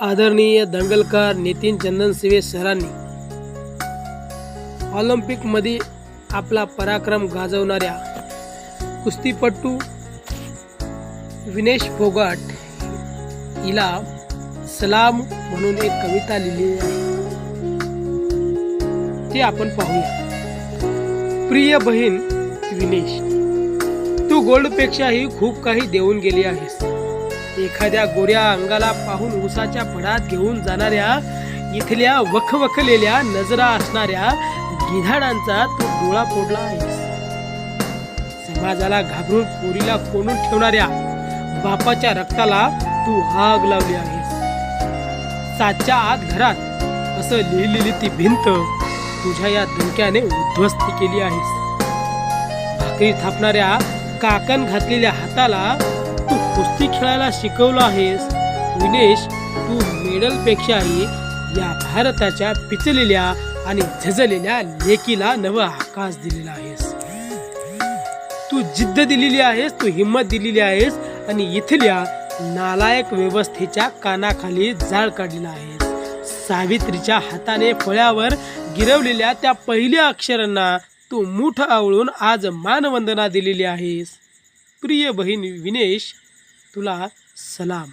आदरणीय दंगलकार नितीन चंदनसिवे सरांनी ऑलिम्पिकमध्ये आपला पराक्रम गाजवणाऱ्या कुस्तीपटू विनेश फोगाट हिला सलाम म्हणून एक कविता लिहिली आहे. ते आपण पाहूया. प्रिय बहीण विनेश तू गोल्डपेक्षाही खूप काही देऊन गेली आहेस. एखाद्या गोऱ्या अंगाला पाहून उसाच्या फडात घेऊन जाणाऱ्या इथल्या वखवखलेल्या नजरा असणाऱ्या गिधाडांचा तू डोळा फोडला आहेस. समाजाला घाबरून पोरीला कोणून ठेवणाऱ्या बापाच्या रक्ताला तू आग लावली आहेस. सातच्या आत घरात असं लिहिलेली ती भिंत तुझ्या या धुक्याने उद्ध्वस्त केली आहेस. भाकरी थापणाऱ्या काकण घातलेल्या हाताला तू कुस्ती खेळायला शिकवलं आहेस. विनेश तू मेडलपेक्षाही या भारताच्या पिचलेल्या आणि झजलेल्या लेकीला नवं आकाश दिलेला आहेस. तू जिद्द दिलेली आहेस तू हिंमत दिलेली आहेस आणि इथल्या नालायक व्यवस्थेच्या कानाखाली जाळ काढलेला आहेस. सावित्रीच्या हाताने फळ्यावर गिरवलेल्या त्या पहिल्या अक्षरांना तू मूठ आवळून आज मानवंदना दिलेली आहेस. प्रिय बहीण विनेश तुला सलाम.